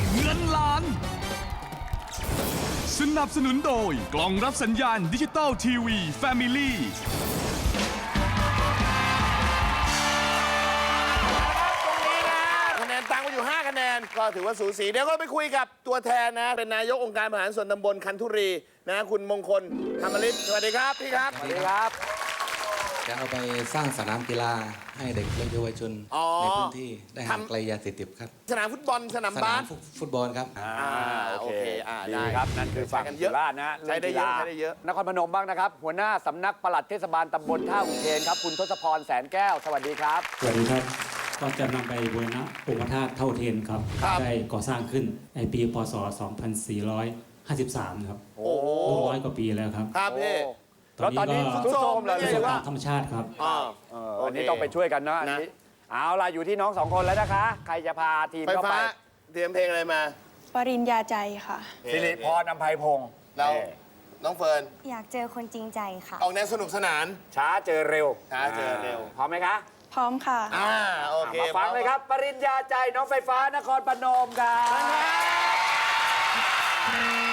งเงินล้าน สนับสนุนโดยกล่องรับสัญญาณดิจิตอลทีวีแฟมิลี่ตรงนี้นะคะแนนตังค์ไปอยู่ 5 คะแนน ก็ถือว่าสูสี เดี๋ยวก็ไปคุยกับตัวแทนนะ เป็นนายกองค์การบริหารส่วนตำบลคันธุรีนะ คุณมงคลธรรมฤทธิ์สวัสดีครับ พี่ครับ สวัสดีครับ จะเอาไปสร้างสนามกีฬาให้เด็กและเยาวชนอ๋อในพื้นที่ได้ห่างทำ ไกลยาเสพติดครับสนามฟุตบอลสนามสบานาส มฟุฟุตบอลครับ อ่าโอเคอ่าดีได้ครับ นั่นคือฝั่งใช้กันเยสุอะราษฎร์นะใช้ได้เยอะรื่องกีฬาใช้ได้เยอะ นครพนมบ้างนะครับ หัวหน้าสำนักปลัดเทศบาลตำบลท่าอุเทนครับ คุณทศพรแสนแก้ว สวัสดีครับ สวัสดีครับ ก็จะนำไปบูรณะองค์พระธาตุเท่าเทียนครับ ครับ ได้ก่อสร้างขึ้นในปี พศ 2453 ครับโอ้โหร่วมร้อยกว่าปีแล้วครับ ครับพี่ แล้วตอนนี้ก็สุดโทรมเลยไม่เป็นใช่สว่าภาพธรรมชาติครับ อ่า เออโอเคอันนี้ต้องไปช่วยกันนะอันนะนี้เอาล่ะอยู่ที่น้องสองคนแล้วนะคะ ใครจะพาทีมไฟเข้าฟ้าไปเตรียมเพลงอะไรมาปริญญาใจค่ะ สิริพรอภัยพงศ์เราน้องเฟิร์นอยากเจอคนจริงใจค่ะ ออกแนวสนุกสนาน ช้าเจอเร็วช้าเจอเร็ว พร้อมไหมคะพร้อมค่ะ อ่าโอเคมาฟังเลยครับ ปริญญาใจน้องไฟฟ้านครพนมครับ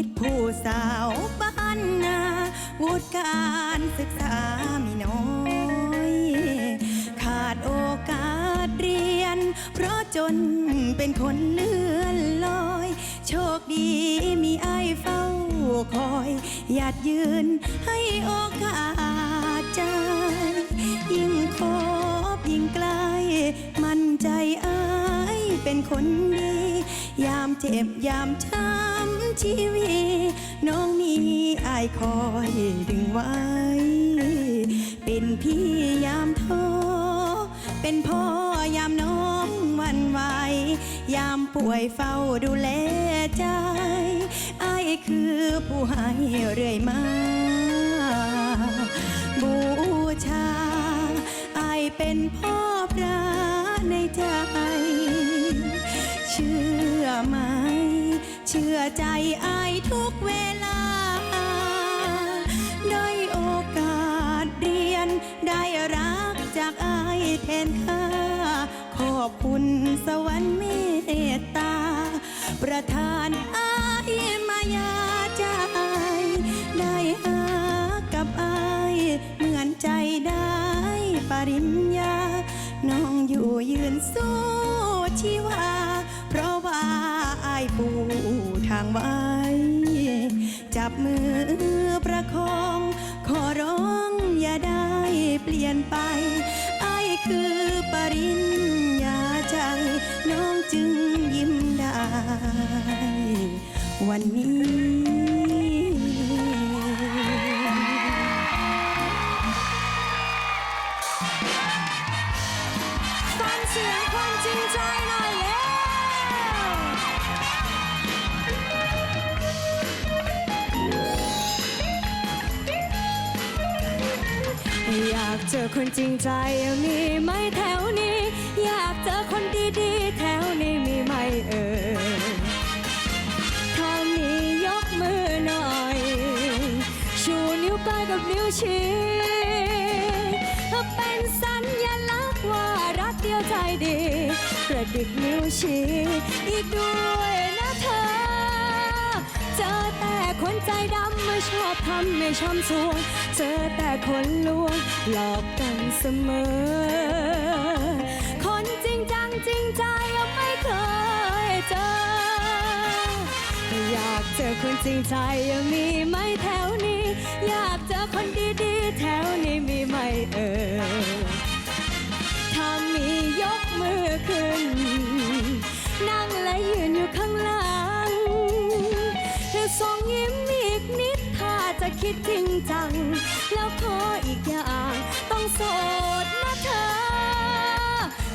ชีวิตผู้สาวบ้านนาวุฒิการศึกษามีน้อย ขาดโอกาสเรียน เพราะจนเป็นคนเลื่อนลอย โชคดีมีไอายเฝ้าคอยหยัดยืนให้โอกาสใจ ยิ่งคบยิ่งใกล มั่นใจอายเป็นคนดี ยามเจ็บยามช้ำชีวิตน้องมีอายคอยดึงไว้ เป็นพี่ยามท้อเป็นพ่อยามน้องวันไหวยามป่วยเฝ้าดูแลใจอายคือผู้ให้เรื่อยมาบูชาอายเป็นพ่อพระในใจ เชื่อใจอายทุกเวลา ได้โอกาสเรียน ได้รักจากอายแทนค่า ขอบคุณสวรรค์เมตตา ประทานอายมายาใจ ได้หากับอายเหมือนใจได้ปริญญา น้องอยู่ยืนสู้ชีวาเพราะว่า อายปูทางไว้จับมือประคอง ขอร้องอย่าได้เปลี่ยนไปอายคือปริญญาใจ น้องจึงยิ้มได้ วันนี้ฟังเสียงคนจริงใจหน่อย เจอคนจริงใจมีไหมแถวนี้ อยากเจอคนดีๆ แถวนี้มีไหมเอ่ยถ้ามียกมือหน่อย ชูนิ้วกลางกับนิ้วชี้เป็นสัญลักษณ์ว่ารักเดียวใจดี กระดิกนิ้วชี้อีกด้วย คนใจดำไม่ชอบทำไม่ชอบสวงเจอแต่คนลวงหลอกกันเสมอ คนจริงจังจริงใจไม่เคยเจอ อยากเจอคนจริงใจมีไหมแถวนี้ อยากเจอคนดีๆ แถวนี้ ที่จริงจัง แล้วขออีกอย่าง ต้องโสดนะเธอ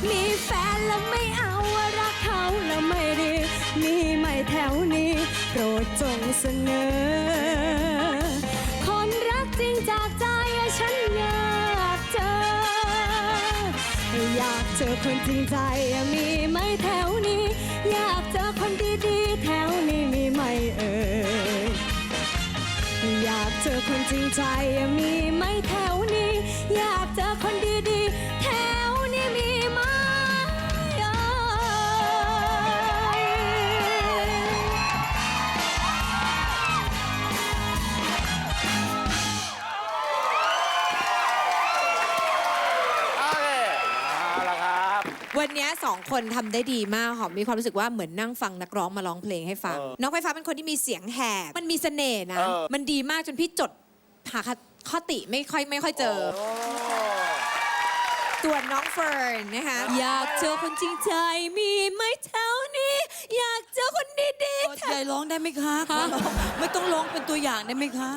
มีแฟนแล้วไม่เอารักเขาแล้วไม่ดี มีไม่แถวนี้ โปรดจงเสนอ คนรักจริงจากใจฉันอยากเจอ อยากเจอคนจริงใจมีไม่แถวนี้ อยากเจอคนดีๆแถวนี้มี เธอควรจริงใจย่ามี วันเนี้ยสองคนทำได้ดีมากหอมมีความรู้สึกว่าเหมือนนั่งฟังนักร้องมาร้องเพลงให้ฟัง เออน้องไฟฟ้าเป็นคนที่มีเสียงแหบมันมีเสน่ห์นะ เออ มันดีมากจนพี่จดหาข้อติไม่ค่อยไม่ค่อยเจอโอ้ส่วนน้องเฟิร์นนะคะอยากเจอคนจริงใจมีไหมแถวนี้ อยากเจอคนดีๆแถวยายร้องได้ไหมคะขอร้องไม่ต้องร้องเป็นตัวอย่างได้ไหมคะ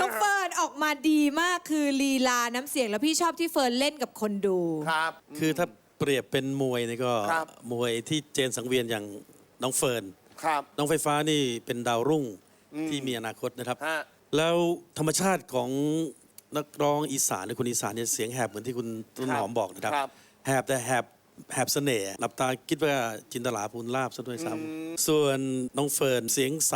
น้องเฟิร์นออกมาดีมากคือลีลาน้ำเสียงแล้วพี่ชอบที่เฟิร์นเล่นกับคนดู ครับ คือถ้าเป รียบเป็นมวยนี่ก็ครับ มวยที่เจนสังเวียนอย่างน้องเฟิร์น ครับ น้องไฟฟ้านี่เป็นดาวรุ่งที่มีอนาคตนะครับ ฮะ แล้วธรรมชาติของนักร้องอีสานหรือคนอีสานเนี่ยเสียงแหบเหมือนที่คุณต้นหอมบอกนะครับ ครับแหบแต่แหบแหบเสน่ห์หลับตาคิดว่าจินตลาภูลลาบซะด้วยซ้ำส่วนน้องเฟิร์นเสียงใส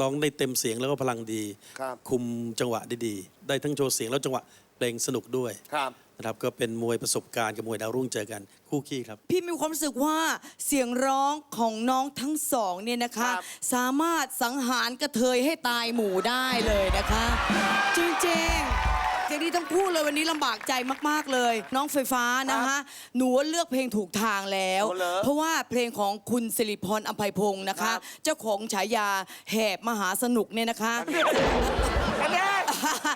ร้องได้เต็มเสียงแล้วก็พลังดี ครับ คุมจังหวะได้ดี ได้ทั้งโชว์เสียงแล้วจังหวะเพลงสนุกด้วย ครับ นะครับก็เป็นมวยประสบการณ์กับมวยดาวรุ่งเจอกันคู่ขี้ครับ พี่มีความรู้สึกว่าเสียงร้องของน้องทั้งสองเนี่ยนะคะ ครับ สามารถสังหารกระเทยให้ตายหมู่ได้เลยนะคะ จริงๆ อย่างที่ต้องพูดเลยวันนี้ลำบากใจมาก ๆ เลย น้องไฟฟ้านะคะหนูเลือกเพลงถูกทางแล้วโอ้เหรอเพราะว่าเพลงของคุณสิริพรอัมไพพงศ์นะครัคะบเจ้าของฉายาแหบมหาสนุกเนี่ยนะคะ คะแนน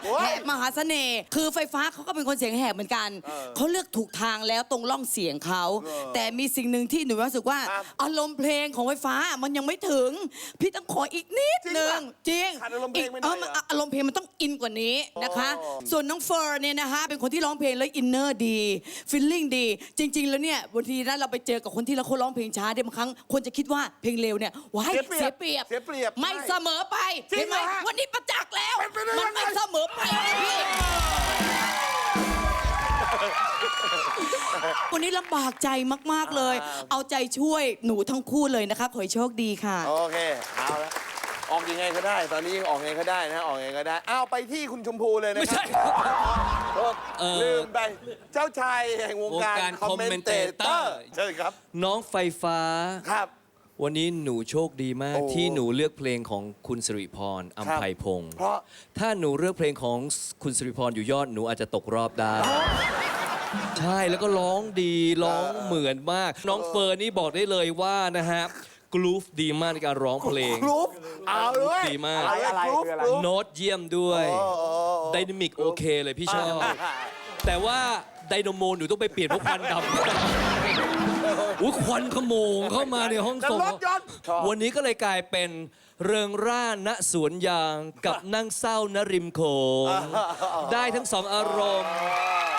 โอ้ยแหบมหาเสน่ห์คือไฟฟ้าเขาก็เป็นคนเสียงแหบเหมือนกันเออเขาเลือกถูกทางแล้วตรงร่องเสียงเขาเออแต่มีสิ่งหนึ่งที่หนูรู้สึกว่า ครับอารมณ์เพลงของไฟฟ้ามันยังไม่ถึง พี่ต้องขออีกนิดจริงนึงปะจริงขาดอารมณ์เพลงไปหน่อยเออมันเหรออารมณ์เพลงมันต้องอินกว่านี้นะคะอ๋อส่วนน้องเฟิร์นเนี่ยนะคะเป็นคนที่ร้องเพลงแล้วอินเนอร์ดีฟิลลิ่งดี จริง ๆ แล้วเนี่ยบางทีนะเราไปเจอกับคนที่เราเขาร้องเพลงช้าเนี่ยบางครั้งคนจะคิดว่าเพลงเร็วเนี่ยว้ายเสียเปรียบเสียเปรียบเสียเปรียบไม่ใช่เสมอไปจริเห็งนไหมเหรอฮะวันนี้ประจักษ์แล้ว เป็นไปได้มันยังไง ไม่เสมอไปนะพี่วันนี้ลำบากใจมากๆเลย เอาใจช่วยหนูทั้งคู่เลยนะคะขอให้โชคดีค่ะ โอเค เอาละ ออกยังไงก็ได้ ตอนนี้ยังออกยังไงก็ได้นะออกยังไงก็ได้เอาไปที่คุณชมพูเลยนะไม่ครัใช่ โทษเอ่อ ลืมไปเจ้าชายแห่งวงการวงการคอมเมนเตเตอ commentator ร์เชิญครับน้องไฟฟ้า ครับ วันนี้หนูโชคดีมาก โอ้ที่หนูเลือกเพลงของคุณสิริพรอัมไพพงศ์เพราะ ถ้าหนูเลือกเพลงของคุณสิริพรอยู่ยอดหนูอาจจะตกรอบได้ ใช่แล้วก็ร้องดีร้องเหมือนมาก น้องเฟิร์นนี่บอกได้เลยว่านะฮะ กรูฟดีมากในการร้องเพลง กรุ๊ปเอาเลยดีมาก อะไรอะไรกรุ๊ปคืออะไร กรุ๊ป โน้ตเยี่ยมด้วยโอ้โอ้โอ้ไดนามิกโอเคเลยพี่ชอบ แต่ว่าไดโนโมหนูต้องไปเปลี่ยนเพราะควันดำอุ้ยควันขโมงเข้ามาในห้องนั่นส่งรถยนต์ วันนี้ก็เลยกลายเป็นเริงร่าณสวนยางกับนั่งเศร้าณริมโขงได้ทั้งสองอารมณ์อะ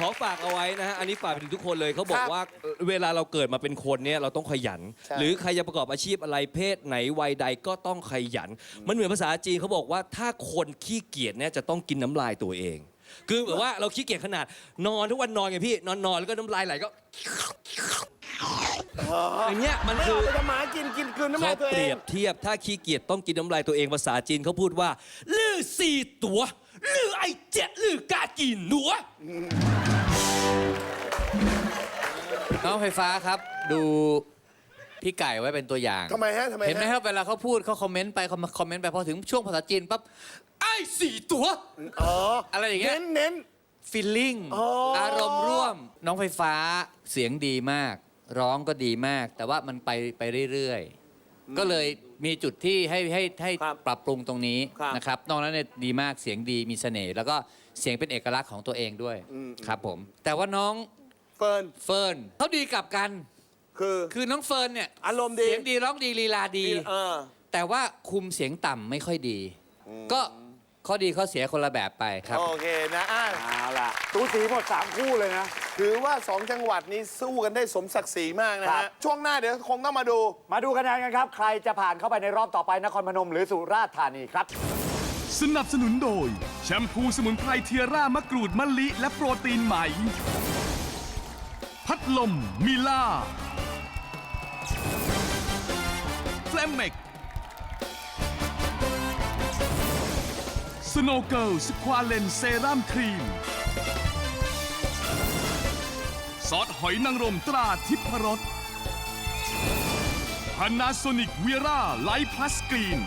ขอฝากเอาไว้นะฮะ อันนี้ฝากไปถึงทุกคนเลยเขาบอกว่าเอ่อเวลาเราเกิดมาเป็นคนเนี่ยเราต้องขยัน ใช่ หรือใครจะประกอบอาชีพอะไรเพศไหนวัยใดก็ต้องขยัน มันเหมือนภาษาจีนเขาบอกว่าถ้าคนขี้เกียจเนี่ยจะต้องกินน้ำลายตัวเอง คือแบบว่าเราขี้เกียจขนาดนอนทุกวันนอนไงพี่ นอนนอนแล้วก็น้ำลายไหลก็อย่างเงี้ยมันไม่คืเอาอไปทำหมากินกินคืนน้ำเขาลายตัวเปเอรีงยบเทียบถ้าขี้เกียจต้องกินน้ำลายตัวเองภาษาจีนเขาพูดว่า ลื่อสี่ตัว ลื่อไอเจ็ดลื่อกากินหนัวน้องไฟฟ้าครับ ดูพี่ไก่ไว้เป็นตัวอย่าง ทำไมฮะทำไมฮะ เห็นไหมครับเวลาเขาพูดเขาคอมเมนต์ไปเขาคอมเมนต์ไปพอถึงช่วงภาษาจีนปั๊บไอ้สี่ตัว อ๋ออะไรอย่างเงี้ย เน้นเน้น ฟีลลิ่งอ๋ออ อารมณ์ร่วม น้องไฟฟ้าเสียงดีมาก ร้องก็ดีมาก แต่ว่ามันไปไปเรื่อยๆ ก็เลย มีจุดที่ให้ให้ให้ครับปรับปรุงตรงนี้ครับ นะครับนอกนั้นเนี่ยดีมากเสียงดีมีเสน่ห์แล้วก็เสียงเป็นเอกลักษณ์ของตัวเองด้วยอืมครับผม แต่ว่าน้องเฟิร์นเฟิร์นเขาดีกลับกัน คือ คือน้องเฟิร์นเนี่ยอารมณ์ดี เสียงดีร้องดีลีลาดี เออ แต่ว่าคุมเสียงต่ำไม่ค่อยดี ก็ ข้อดีข้อเสียคนละแบบไปครับ โอเคนะอะเอาล่ะตูสีหมดสามคู่เลยนะ ถือว่าสองจังหวัดนี้สู้กันได้สมศักดิ์ศรีมากนะครัฮะ บ ช่วงหน้าเดี๋ยวคงต้องมาดู มาดูคะแนนกันครับ ใครจะผ่านเข้าไปในรอบต่อไปนครพนมหรือสุราษฎร์ธานีครับ สนับสนุนโดย แชมพูสมุนไพรเทียร่ามะกรูดมะลิ และโปรตีนไหมพัดลมมิล่า แฟลมเมก สโนเกิลสควาเลนเซรั่มครีม ซอสหอยนางรมตราทิพรส Panasonic Vera Light Plus Green